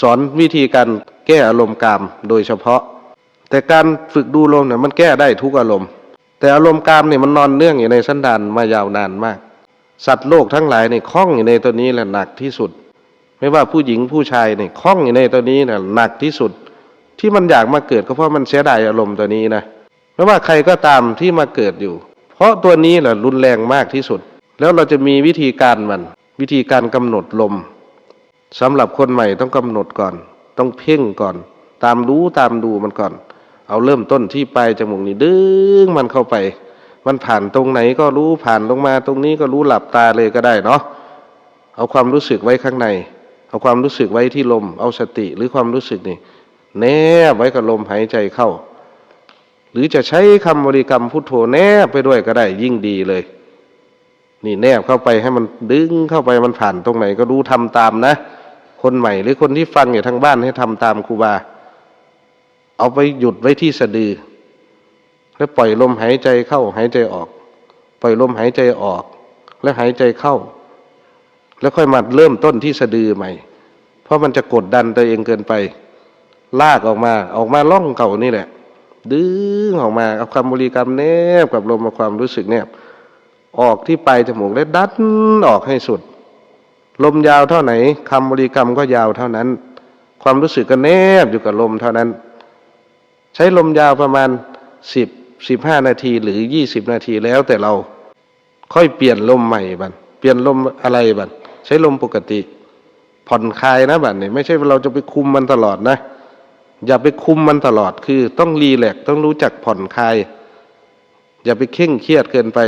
สอนวิธีการแก้อารมณ์กามโดยเฉพาะ แต่การฝึกดูลมเนี่ยมันแก้ได้ทุกอารมณ์ แต่อารมณ์กามเนี่ยมันนอนเนื่องอยู่ในสันดานมายาวนานมาก สัตว์โลกทั้งหลายเนี่ยคล้องอยู่ในตัวนี้แหละหนักที่สุด ไม่ว่าผู้หญิงผู้ชายเนี่ยคล้องอยู่ในตัวนี้เนี่ยหนักที่สุด ที่มันอยากมาเกิดก็เพราะมันเสียดายอารมณ์ตัวนี้นะไม่ว่าใครก็ตามที่มาเกิดอยู่ เพราะตัวนี้แหละรุนแรงมากที่สุด แล้วเราจะมีวิธีการมัน วิธีการกำหนดลม สำหรับคนใหม่ต้องกำหนดก่อน ต้องเพ่งก่อน ตามรู้ตามดูมันก่อน เอาเริ่มต้นที่ปลายจมูกนี่ดึงมันเข้าไป มันผ่านตรงไหนก็รู้ผ่านลงมา ตรงนี้ก็รู้หลับตาเลยก็ได้เนาะเอาความรู้สึกไว้ข้างใน เอาความรู้สึกไว้ที่ลม เอาสติหรือความรู้สึกนี่แนบไว้กับลมหายใจเข้า หรือจะใช้คำบริกรรมพุทโธแนบไปด้วยก็ได้ยิ่งดีเลย นี่แนบเข้าไปให้มันดึงเข้าไปมันผ่านตรงไหนก็รู้ทำตามนะ คนใหม่ หรือคนที่ฟังอยู่ทางบ้านให้ทำตามครูบา เอาไปหยุดไว้ที่สะดือ แล้วปล่อยลมหายใจเข้าหายใจออก ปล่อยลมหายใจออก แล้วหายใจเข้า แล้วค่อยมาเริ่มต้นที่สะดือใหม่ เพราะมันจะกดดันตัวเองเกินไป ลากออกมาออกมาล่องเก่านี่แหละ ดึงออกมาเอาคำบริกรรมแนบกับลมมาความรู้สึกแนบออกที่ปลายจมูกแล้วดันออกให้สุด ลมยาวเท่าไหนคำบริกรรมก็ยาวเท่านั้น ความรู้สึกก็แนบอยู่กับลมเท่านั้น ใช้ลมยาวประมาณสิบสิบห้านาทีหรือยี่สิบนาทีแล้วแต่เราค่อยเปลี่ยนลมใหม่บันเปลี่ยนลมอะไรบันใช้ลมปกติ ผ่อนคลายนะบันเนี่ยไม่ใช่เราจะไปคุมมันตลอดนะ อย่าไปคุมมันตลอดคือต้องรีแลกต้องรู้จักผ่อนคลาย อย่าไปเข่งเครียดเกินไป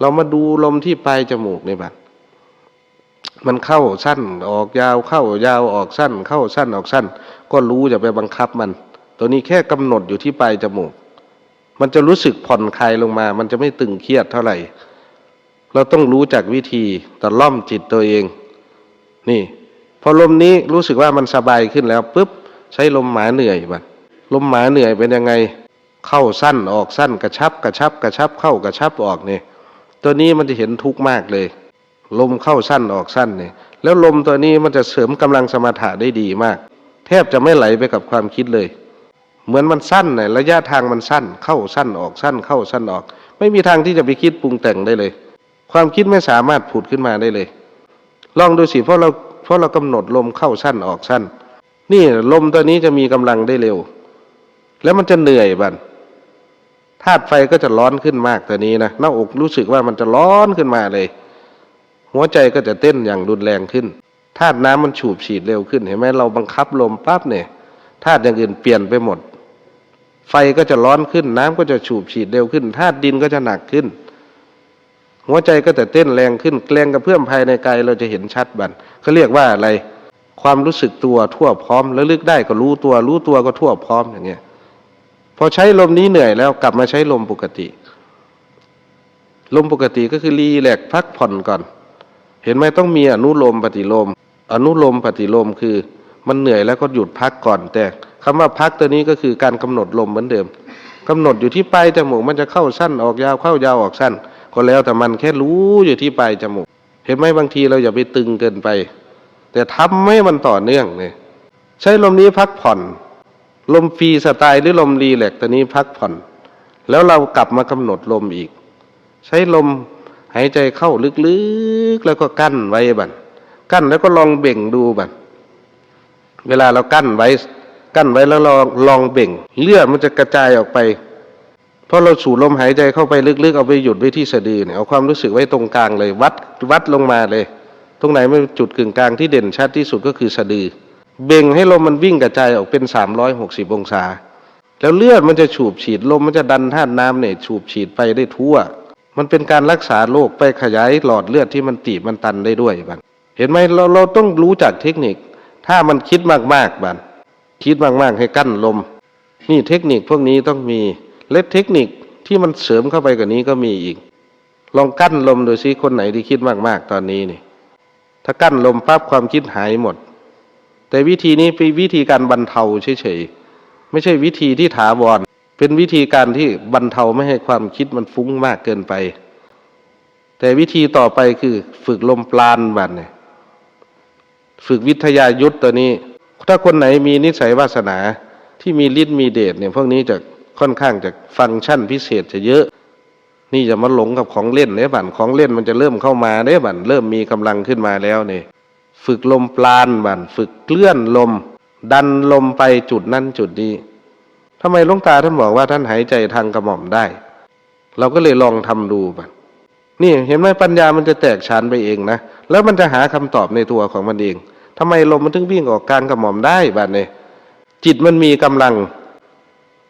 เรามาดูลมที่ปลายจมูกในบัน มันเข้าสั้นออกยาวเข้ายาวออกสั้น เข้าสั้นออกสั้น ก็รู้อย่าไปบังคับมัน ตัวนี้แค่กำหนดอยู่ที่ปลายจมูก มันจะรู้สึกผ่อนคลายลงมา มันจะไม่ตึงเครียดเท่าไหร่ เราต้องรู้จักวิธีตะล่อมจิตตัวเอง นี่ พอลมนี้รู้สึกว่ามันสบายขึ้นแล้วปุ๊บใช้ลมหมาเหนื่อยบัดลมหมาเหนื่อยเป็นยังไง เข้าสั้นออกสั้นกระชับ กระชับ กระชับเข้ากระชับออกเนี่ยตัวนี้มันจะเห็นทุกข์มากเลย ลมเข้าสั้นออกสั้นเนี่ยแล้วลมตัวนี้มันจะเสริมกำลังสมถะได้ดีมาก แทบจะไม่ไหลไปกับความคิดเลย เหมือนมันสั้นเนี่ยระยะทางมันสั้น เข้าสั้นออกสั้น เข้าสั้นออก ไม่มีทางที่จะไปคิดปรุงแต่งได้เลย ความคิดไม่สามารถผุดขึ้นมาได้เลย ลองดูสิเพราะเราเพราะเรากำหนดลมเข้าสั้นออกสั้น นี่ลมตัวนี้จะมีกำลังได้เร็ว แล้วมันจะเหนื่อยบันธาตุไฟก็จะร้อนขึ้นมากตัวนี้นะหน้าอกรู้สึกว่ามันจะร้อนขึ้นมาเลย หัวใจก็จะเต้นอย่างรุนแรงขึ้นธาตุน้ำมันฉูบฉีดเร็วขึ้นเห็นไหมเราบังคับลมปั๊บเนี่ยธาตุอย่างอื่นเปลี่ยนไปหมด ไฟก็จะร้อนขึ้น น้ำก็จะฉูบฉีดเร็วขึ้นธาตุดินก็จะหนักขึ้น หัวใจก็จะเต้นแรงขึ้นแรงกระเพื่อมภายในกายเราจะเห็นชัดบันเขาเรียกว่าอะไร ความรู้สึกตัวทั่วพร้อมแล้วลึกได้ก็รู้ตัว รู้ตัวก็ทั่วพร้อมอย่างเงี้ยพอใช้ลมนี้เหนื่อยแล้วกลับมาใช้ลมปกติ ลมปกติก็คือรีแลกพักผ่อนก่อน ห็นไหมต้องมีอนุโลมปฏิโลม อนุโลมปฏิโลมคือ มันเหนื่อยแล้วก็หยุดพักก่อน แต่คำว่าพักตัวนี้ก็คือการกำหนดลมเหมือนเดิมกำหนดอยู่ที่ปลายจมูกมันจะเข้าสั้นออกยาวเข้ายาวออกสั้น ก็แล้วแต่มันแค่รู้อยู่ที่ปลายจมูก เห็นไหมบางทีเราอย่าไปตึงเกินไป แต่ทำให้มันต่อเนื่องเนี่ยใช้ลมนี้พักผ่อน ลมฟรีสไตล์หรือลมรีแลกตัวนี้พักผ่อน แล้วเรากลับมากำหนดลมอีก ใช้ลม หายใจเข้าลึกๆแล้วก็กั้นไว้บันกั้นแล้วก็ลองเบ่งดูบันเวลาเรากั้นไว้ กั้นไว้แล้วลองลองเบ่ง เลือดมันจะกระจายออกไป เพราะเราสูดลมหายใจเข้าไปลึกๆ เอาไปหยุดไว้ที่สะดือเนี่ยเอาความรู้สึกไว้ตรงกลางเลย วัดวัดลงมาเลย ตรงไหนมันจุดกึ่งกลางที่เด่นชัดที่สุดก็คือสะดือ เบ่งให้ลมมันวิ่งกระจายออกเป็นสามร้อยหกสิบองศา แล้วเลือดมันจะฉูบฉีดลมมันจะดันธาตุน้ำเนี่ยฉูบฉีดไปได้ทั่ว มันเป็นการรักษาโรคไปขยายหลอดเลือดที่มันตีบมันตันได้ด้วยบันเห็นไหมเราเราต้องรู้จักเทคนิค ถ้ามันคิดมากๆบันคิดมากๆให้กั้นลม นี่เทคนิคพวกนี้ต้องมีและเทคนิคที่มันเสริมเข้าไปกว่านี้ก็มีอีก ลองกั้นลมดูซิคนไหนที่คิดมากๆตอนนี้นี่ถ้ากั้นลมปั๊บความคิดหายหมด แต่วิธีนี้เป็นวิธีการบรรเทาเฉยๆไม่ใช่วิธีที่ถาวร เป็นวิธีการที่บรรเทาไม่ให้ความคิดมันฟุ้งมากเกินไป แต่วิธีต่อไปคือฝึกลมปราณบัดเนี่ยฝึกวิทยายุทธตัวนี้ ถ้าคนไหนมีนิสัยวาสนาที่มีฤทธิ์มีเดชเนี่ยพวกนี้จะค่อนข้างจะฟังก์ชันพิเศษจะเยอะ นี่จะมาหลงกับของเล่นเนี่ยบั่นของเล่นมันจะเริ่มเข้ามาเนี่ยบั่นเริ่มมีกำลังขึ้นมาแล้วเนี่ยฝึกลมปราณบั่นฝึกเคลื่อนลม ดันลมไปจุดนั้นจุดนี้ ทำไมลวงตาท่านบอกว่าท่านหายใจทางกระหม่อมได้ เราก็เลยลองทำดูบั่นนี่เห็นไหมปัญญามันจะแตกฉานไปเองนะแล้วมันจะหาคำตอบในตัวของมันเองทำไมลมมันถึงวิ่งออกกลางกระหม่อมได้บัดเนี่ยจิตมันมีกำลัง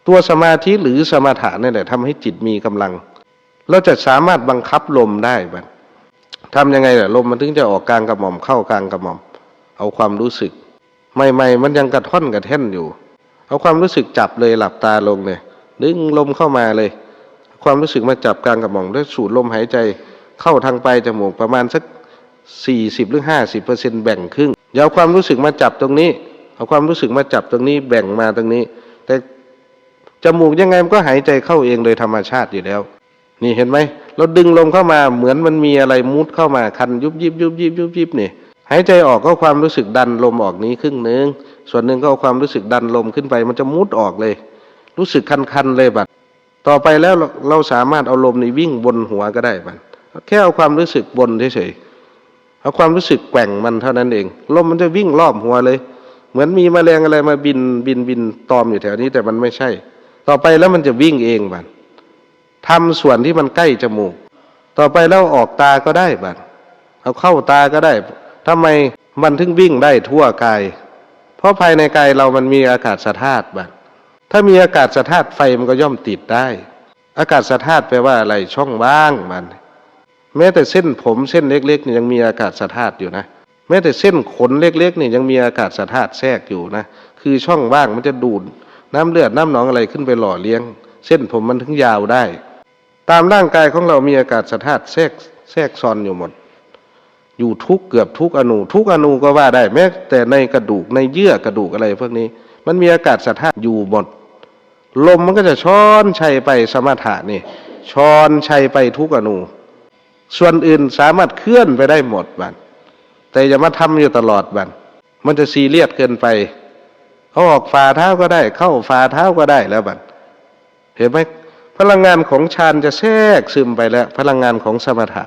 ตัวสมาธิหรือสมาถะนี่แหละทำให้จิตมีกำลัง เราจะสามารถบังคับลมได้บัดทำยังไงล่ะลมมันถึงจะออกกลางกระหม่อมเข้ากลางกระหม่อม เอาความรู้สึก ใหม่ๆมันยังกระท่อนกระแท่นอยู่ เอาความรู้สึกจับเลยหลับตาลงเลยดึงลมเข้ามาเลย ความรู้สึกมาจับกลางกระหม่อมแล้วสูดลมหายใจเข้าทางปลายจมูกประมาณสักสี่สิบหรือห้าสิบเปอร์เซ็นแบ่งครึ่งอย่าเอาความรู้สึกมาจับตรงนี้เอาความรู้สึกมาจับตรงนี้แบ่งมาตรงนี้ แต่จมูกยังไงมันก็หายใจเข้าเองโดยธรรมชาติอยู่แล้ว นี่เห็นไหมเราดึงลมเข้ามาเหมือนมันมีอะไรมุดเข้ามาคันยุบยิบยุบยิบยุบยิบนี่หายใจออกก็ความรู้สึกดันลมออกนี้ครึ่งหนึ่ง ส่วนหนึ่งก็เอาความรู้สึกดันลมขึ้นไป มันจะมุดออกเลย รู้สึกคันๆเลยบัด ต่อไปแล้วเราสามารถเอาลมนี้วิ่งบนหัวก็ได้บัดแค่เอาความรู้สึกบนเฉยๆเอาความรู้สึกแกว่งมันเท่านั้นเอง ลมมันจะวิ่งรอบหัวเลย เหมือนมีแมลงอะไรมาบินบินบินตอมอยู่แถวนี้แต่มันไม่ใช่ ต่อไปแล้วมันจะวิ่งเองบัดทำส่วนที่มันใกล้จมูก ต่อไปแล้วออกตาก็ได้บัดเอาเข้าตาก็ได้ทำไมมันถึงวิ่งได้ทั่วกาย เพราะภายในกายเรามันมีอากาศสธาตุบัดถ้ามีอากาศสธาตุไฟมันก็ย่อมติดได้ อากาศสธาตุแปลว่าอะไรช่องว่างมัน แม้แต่เส้นผมเส้นเล็กๆนี่ยังมีอากาศสธาตุอยู่นะ แม้แต่เส้นขนเล็กๆนี่ยังมีอากาศสธาตุแทรกอยู่นะ คือช่องว่างมันจะดูด น้ำเลือดน้ำหนองอะไรขึ้นไปหล่อเลี้ยง เส้นผมมันถึงยาวได้ ตามร่างกายของเรามีอากาศสธาตุแทรกแทรกซ้อนอยู่หมด อยู่ทุกเกือบทุกอนูทุกอนูก็ว่าได้แม้แต่ในกระดูกในเยื่อกระดูกอะไรพวกนี้ มันมีอากาศสธาอยู่หมดลมมันก็จะช้อนชัยไปสมถะนี่ช้อนชัยไปทุกอนูส่วนอื่นสามารถเคลื่อนไปได้หมดบันแต่อย่ามาทำอยู่ตลอดบันมันจะซีเรียสเกินไป เขาออกฝ่าเท้าก็ได้ เข้าฝ่าเท้าก็ได้แล้วบันเห็นไหมพลังงานของฌานจะแทรกซึมไปแล้ว พลังงานของสมถะ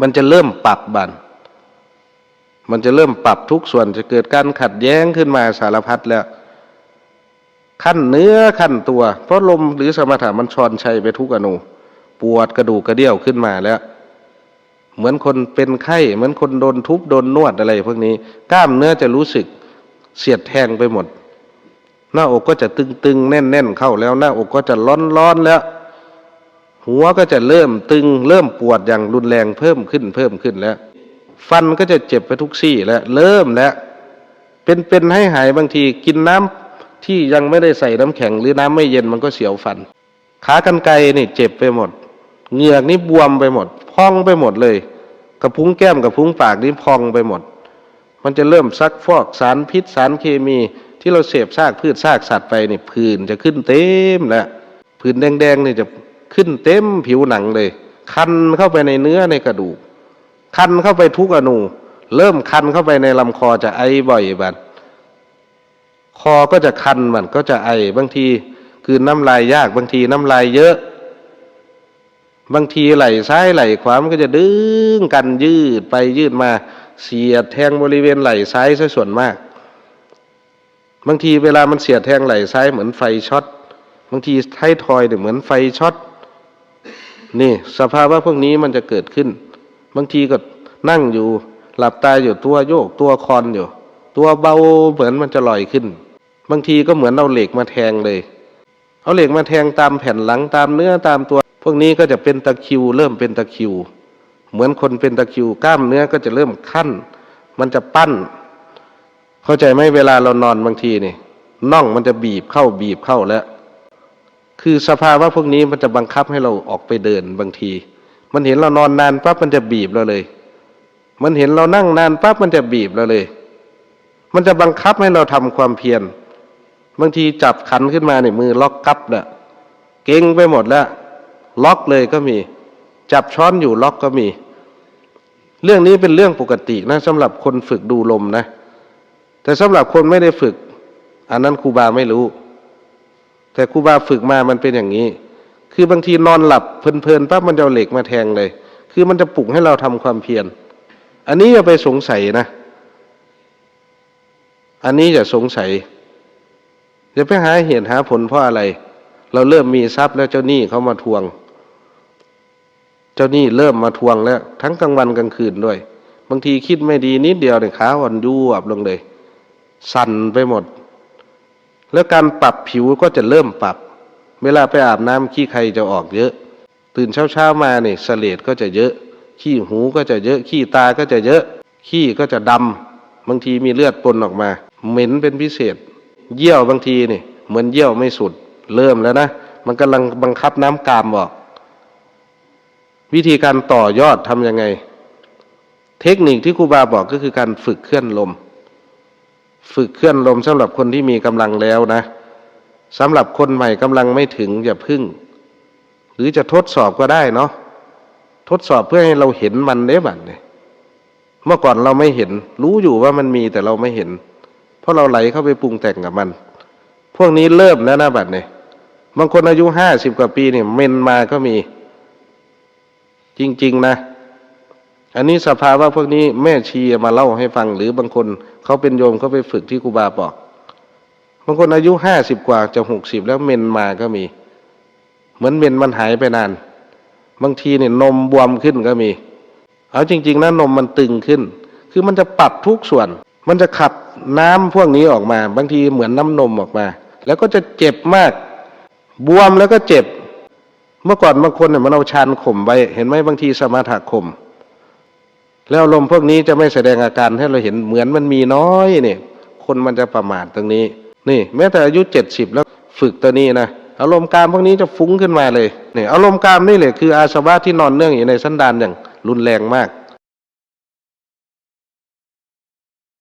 มันจะเริ่มปรับบัน มันจะเริ่มปรับทุกส่วนจะเกิดการขัดแย้งขึ้นมาสารพัดแล้ว ขั้นเนื้อขั้นตัว เพราะลมหรือสมถะมันชอนชัยไปทุกอนูปวดกระดูกกระเดี่ยวขึ้นมาแล้ว เหมือนคนเป็นไข้เหมือนคนโดนทุบโดนนวดอะไรพวกนี้ กล้ามเนื้อจะรู้สึกเสียดแทงไปหมด หน้าอกก็จะตึงๆแน่นๆเข้าแล้ว หน้าอกก็จะร้อนๆแล้ว หัวก็จะเริ่มตึงเริ่มปวดอย่างรุนแรงเพิ่มขึ้นเพิ่มขึ้นแล้ว ฟันก็จะเจ็บไปทุกซี่แล้วเริ่มแล้ว เป็นเป็นให้หายบางทีกินน้ำที่ยังไม่ได้ใส่น้ำแข็งหรือน้ำไม่เย็นมันก็เสียวฟัน ขากรรไกรนี่เจ็บไปหมด เหงือกนี่บวมไปหมด พองไปหมดเลย กระพุ้งแก้มกระพุ้งปากนี่พองไปหมด มันจะเริ่มซักฟอกสารพิษสารเคมีที่เราเสพซากพืชซากสัตว์ไปนี่ผื่นจะขึ้นเต็มแล้วผื่นแดงๆนี่จะ ขึ้นเต็มผิวหนังเลย คันเข้าไปในเนื้อในกระดูก คันเข้าไปทุกอนูเริ่มคันเข้าไปในลำคอจะไอบ่อยบัดคอก็จะคันมันก็จะไอบางทีคือน้ำลายยากบางทีน้ำลายเยอะ บางทีไหลซ้ายไหลขวามันก็จะดึงกันยืดไปยืดมาเสียดแทงบริเวณไหลซ้ายซะส่วนมาก บางทีเวลามันเสียดแทงไหลซ้ายเหมือนไฟช็อตบางทีไทยทอยเนี่ยเหมือนไฟช็อต นี่สภาวะพวกนี้มันจะเกิดขึ้น บางทีก็นั่งอยู่ หลับตาอยู่ตัวโยกตัวคอนอยู่ ตัวเบาเหมือนมันจะลอยขึ้น บางทีก็เหมือนเอาเหล็กมาแทงเลย เอาเหล็กมาแทงตามแผ่นหลังตามเนื้อตามตัว พวกนี้ก็จะเป็นตะคิว เริ่มเป็นตะคิว เหมือนคนเป็นตะคิว กล้ามเนื้อก็จะเริ่มขั้น มันจะปั้น เข้าใจไหมเวลาเรานอนบางทีนี่น่องมันจะบีบเข้าบีบเข้าแล้ว คือสภาวะพวกนี้มันจะบังคับให้เราออกไปเดินบางที มันเห็นเรานอนนานปั๊บมันจะบีบเราเลย มันเห็นเรานั่งนานปั๊บมันจะบีบเราเลย มันจะบังคับให้เราทำความเพียรบางทีจับขันขึ้นมาเนี่ยมือล็อกกับแล้วเก่งไปหมดแล้ว ล็อกเลยก็มี จับช้อนอยู่ล็อกก็มี เรื่องนี้เป็นเรื่องปกตินะสำหรับคนฝึกดูลมนะแแต่สำหรับคนไม่ได้ฝึก อันนั้นครูบาไม่รู้ แต่ครูบาฝึกมามันเป็นอย่างนี้ คือบางทีนอนหลับเพลินๆปั๊บมันจะเอาเหล็กมาแทงเลย คือมันจะปลุกให้เราทำความเพียร อันนี้อย่าไปสงสัยนะ อันนี้อย่าสงสัยอย่าไปหาเหตุหาผลเพราะอะไร เราเริ่มมีทรัพย์แล้วเจ้าหนี้เขามาทวง เจ้าหนี้เริ่มมาทวงแล้ว ทั้งกลางวันกลางคืนด้วย บางทีคิดไม่ดีนิดเดียวเนี่ยขาอ่อนยวบลงเลย สั่นไปหมด แล้วการปรับผิวก็จะเริ่มปรับ เวลาไปอาบน้ำขี้ใครจะออกเยอะ ตื่นเช้าๆมาเนี่ยเสลดก็จะเยอะ ขี้หูก็จะเยอะ ขี้ตาก็จะเยอะ ขี้ก็จะดำบางทีมีเลือดปนออกมา เหม็นเป็นพิเศษ เยี่ยวบางทีเนี่ยเหมือนเยี่ยวไม่สุด เริ่มแล้วนะ มันกำลังบังคับน้ำกามออก วิธีการต่อยอดทำยังไง เทคนิคที่ครูบาบอกก็คือการฝึกเคลื่อนลม ฝึกเคลื่อนลมสำหรับคนที่มีกำลังแล้วนะสำหรับคนใหม่กำลังไม่ถึงอย่าพึ่ง หรือจะทดสอบก็ได้เนาะทดสอบเพื่อให้เราเห็นมันได้บัดเนี่ยเมื่อก่อนเราไม่เห็น รู้อยู่ว่ามันมีแต่เราไม่เห็น เพราะเราไหลเข้าไปปรุงแต่งกับมัน พวกนี้เริ่มแล้วนะบัดเนี่ยบางคนอายุห้าสิบกว่าปีเนี่ยเมนมาก็มี จริง ๆ นะ อันนี้สภาวะพวกนี้แม่ชีมาเล่าให้ฟัง หรือบางคนเขาเป็นโยมเขาไปฝึกที่ครูบาบอกบางคนอายุห้าสิบกว่าจะหกสิบแล้วเมนมาก็มี เหมือนเมนมันหายไปนาน บางทีเนี่ยนมบวมขึ้นก็มี เอาจริง ๆนะนมมันตึงขึ้น คือมันจะปรับทุกส่วน มันจะขับน้ำพวกนี้ออกมา บางทีเหมือนน้ำนมออกมา แล้วก็จะเจ็บมาก บวมแล้วก็เจ็บ เมื่อก่อนบางคนเนี่ยมันเอาชานข่มไว้ เห็นไหมบางทีสมาธิข่ม แล้วลมพวกนี้จะไม่แสดงอาการให้เราเห็นเหมือนมันมีน้อยเนี่ยคนมันจะประมาทตรงนี้ นี่ แม้แต่อายุเจ็ดสิบแล้วฝึกตัวนี้นะอารมณ์กามพวกนี้จะฟุ้งขึ้นมาเลยเนี่ยอารมณ์กามนี่แหละคืออาสวะที่นอนเนื่องอยู่ในสันดานอย่างรุนแรงมาก